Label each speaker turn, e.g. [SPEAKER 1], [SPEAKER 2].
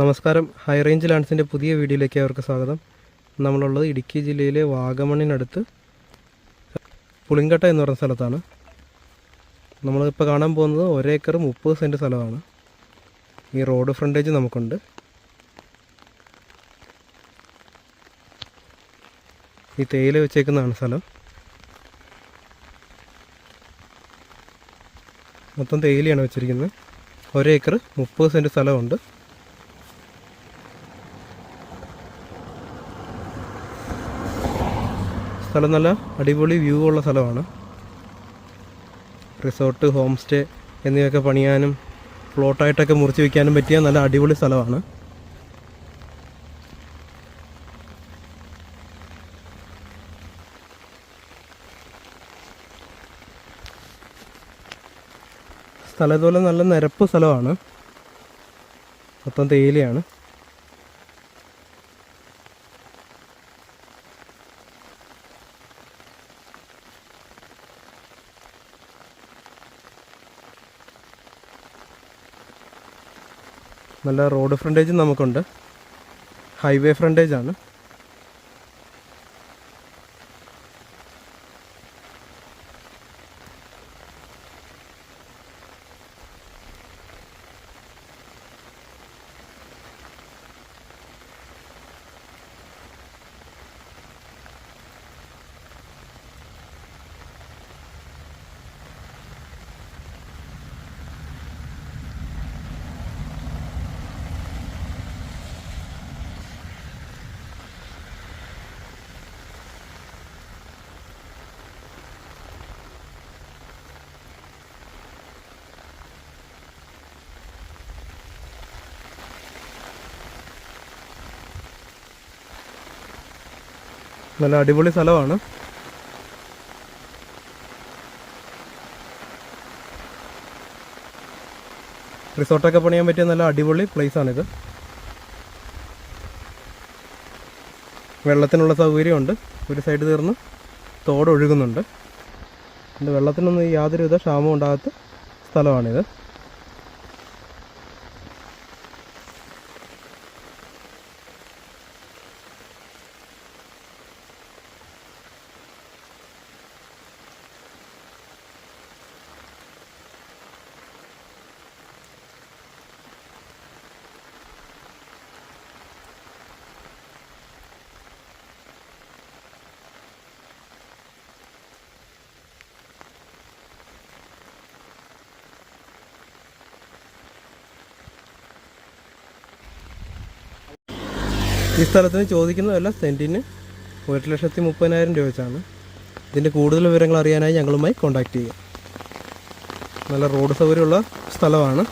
[SPEAKER 1] നമസ്കാരം. High range ലാൻഡ്സിന്റെ പുതിയ വീഡിയോയിലേക്ക് അവർക്ക് സ്വാഗതം. നമ്മളുള്ളത് ഇടുക്കി ജില്ലയിലെ വാഗമണിനടുത്ത് പുളിങ്കട്ട എന്ന് പറഞ്ഞ സ്ഥലത്താണ്. നമ്മളിപ്പോൾ കാണാൻ പോകുന്നത് ഒരേക്കർ മുപ്പത് സെന്റ് സ്ഥലമാണ്. ഈ റോഡ് ഫ്രണ്ടേജ് നമുക്കുണ്ട്. ഈ തേയില വെച്ചേക്കുന്നതാണ് സ്ഥലം. മൊത്തം തേയിലയാണ് വെച്ചിരിക്കുന്നത്. ഒരേക്കർ മുപ്പത് സെന്റ് സ്ഥലമുണ്ട്. സ്ഥലം നല്ല അടിപൊളി വ്യൂ ഉള്ള സ്ഥലമാണ്. റിസോർട്ട് ഹോം സ്റ്റേ എന്നിവയൊക്കെ പണിയാനും പ്ലോട്ടായിട്ടൊക്കെ മുറിച്ച് വയ്ക്കാനും പറ്റിയ നല്ല അടിപൊളി സ്ഥലമാണ്. സ്ഥലം നല്ല നിരപ്പ് സ്ഥലമാണ്. മൊത്തം തേയിലയാണ്. നല്ല റോഡ് ഫ്രണ്ടേജും നമുക്കുണ്ട്. ഹൈവേ ഫ്രണ്ടേജ് നല്ല അടിപൊളി സ്ഥലമാണ്. റിസോർട്ടൊക്കെ പണിയാൻ പറ്റിയ നല്ല അടിപൊളി പ്ലേസാണിത്. വെള്ളത്തിനുള്ള സൗകര്യമുണ്ട്. ഒരു സൈഡ് തീർന്ന് തോടൊഴുകുന്നുണ്ട്. വെള്ളത്തിനൊന്നും യാതൊരുവിധ ക്ഷാമം ഉണ്ടാകാത്ത സ്ഥലമാണിത്. ഈ സ്ഥലത്തിന് ചോദിക്കുന്നതല്ല സെന്റിന് ഒരു ലക്ഷത്തി മുപ്പതിനായിരം രൂപ വെച്ചാണ് ഇതിന്റെ കൂടുതൽ വിവരങ്ങൾ അറിയാനായി ഞങ്ങളുമായി കോൺടാക്റ്റ് ചെയ്യുക. നല്ല റോഡ് സൗകര്യമുള്ള സ്ഥലമാണ്.